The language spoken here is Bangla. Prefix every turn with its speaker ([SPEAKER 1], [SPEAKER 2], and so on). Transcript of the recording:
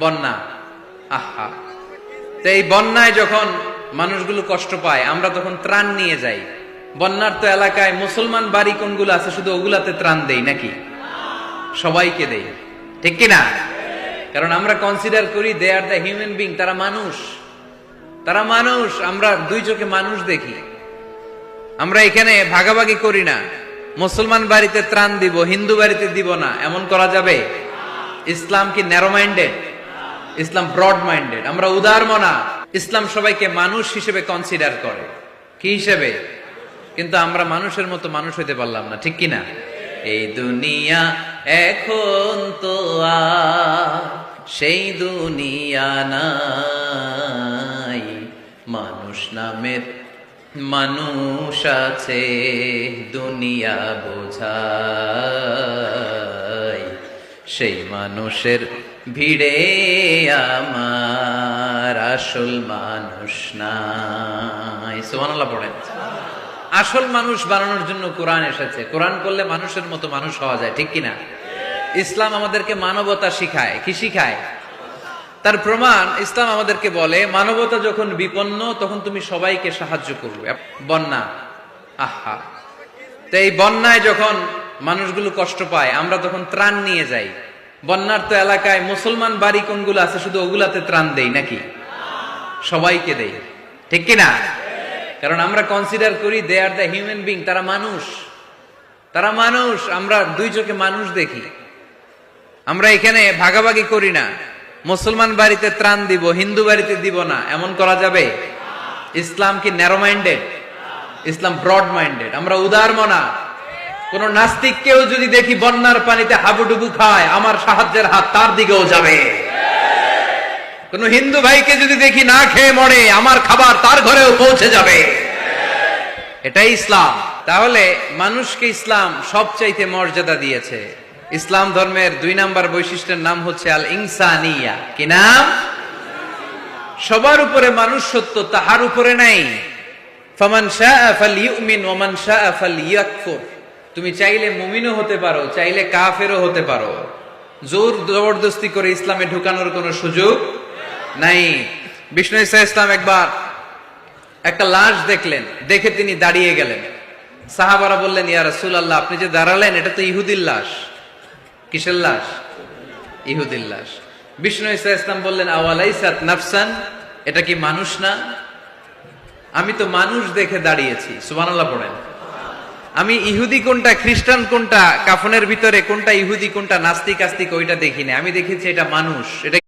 [SPEAKER 1] বন্যা। আহা। তো এই বন্যায় যখন মানুষগুলো কষ্ট পায়, আমরা তখন ত্রাণ নিয়ে যাই। বন্যার তো এলাকায় মুসলমান বাড়ি কোনগুলো আছে, শুধু ওগুলাতে ত্রাণ দেই নাকি? সবাইকে দেই। ঠিক কি না কারণ আমরা কনসিডার করি they are the human being তারা মানুষ। তারা মানুষ, আমরা দুই চোখে মানুষ দেখি। আমরা এখানে ভাগাভাগি করি না। মুসলমান বাড়িতে ত্রাণ দিব, হিন্দু বাড়িতে দিব না। এমন করা যাবে? ইসলাম কি ন্যারো মাইন্ডেড ইসলাম ব্রড মাইন্ডেড আমরা উদার মনা। ইসলাম সবাইকে মানুষ হিসেবে কনসিডার করে। কি হিসেবে? কিন্তু আমরা মানুষের মতো মানুষ হইতে পারলাম না, ঠিক কি না এই দুনিয়া এখন তো সেই দুনিয়া নাই। মানুষ নামের মানুষ আছে, দুনিয়া বোঝাই সেই মানুষের ভিড়ে আমার আসল মানুষ নাই। সুবহানাল্লাহ আসল মানুষ বানানোর জন্য কোরআন এসেছে। কোরআন করলে মানুষের মতো মানুষ হওয়া যায়, ঠিক কিনা? ইসলাম আমাদেরকে মানবতা শিখায়। কি শিখায়? তার প্রমাণ, ইসলাম আমাদেরকে বলে, মানবতা যখন বিপন্ন, তখন তুমি সবাইকে সাহায্য করবে। বন্যা। আহা। তো এই বন্যায় যখন মানুষগুলো কষ্ট পায়, আমরা তখন ত্রাণ নিয়ে যাই। বন্যার তো এলাকায় মুসলমান বাড়ি কোনগুলো আছে, শুধু ওগুলাতে ত্রাণ দেই নাকি? সবাইকে দেই। ঠিক কি না কারণ আমরা কনসিডার করি they are the human being তারা মানুষ। তারা মানুষ, আমরা দুই চোখে মানুষ দেখি। আমরা এখানে ভাগাভাগি করি না। মুসলমান বাড়িতে ত্রাণ দিব, হিন্দু বাড়িতে দিব না। এমন করা যাবে? ইসলাম কি ন্যারো মাইন্ডেড ইসলাম ব্রড মাইন্ডেড আমরা উদার মনা কোন নাস্তিককেও যদি দেখি বন্যার পানিতে হাবুডুবু খায়, আমার সাহায্যের হাত তার দিকেও যাবে। কোন হিন্দু ভাইকে যদি দেখি না খেয়ে মরে, আমার খাবার তার ঘরেও পৌঁছে যাবে। এটাই ইসলাম। তাহলে মানুষকে ইসলাম সবচাইতে মর্যাদা দিয়েছে। ইসলাম ধর্মের দুই নাম্বার বৈশিষ্ট্যের নাম হচ্ছে আল ইনসানিয়া কি নাম? সবার উপরে মানুষ সত্য তাহার উপরে নাই। ফামান শাআ ফালইউমিন ওয়া মান শাআ ফালইয়াকফুর তুমি চাইলে মুমিনও হতে পারো, চাইলে কাফেরও হতে পারো। জোর জবরদস্তি করে ইসলামে ঢুকানোর কোনো সুযোগ নাই। বিষ্ণু ইসা ইসলাম একবার একটা লাশ দেখলেন, দেখে তিনি দাঁড়িয়ে গেলেন। সাহাবারা বললেন, ইয়া রাসূলুল্লাহ, আপনি যে দাঁড়ালেন, এটা তো ইহুদির লাশ। কিসের লাশ? ইহুদির লাশ। বিষ্ণু ইসা ইসলাম বললেন, আওয়ালাইসাত নাফসান, এটা কি মানুষ না? আমি তো মানুষ দেখে দাঁড়িয়েছি। সুবহানাল্লাহ পড়েন। আমি ইহুদি কোনটা, খ্রিস্টান কোনটা, কাফনের ভিতরে কোনটা ইহুদি কোনটা, নাস্তিক আস্তিক, ওইটা দেখিনি। আমি দেখেছি এটা মানুষ। এটা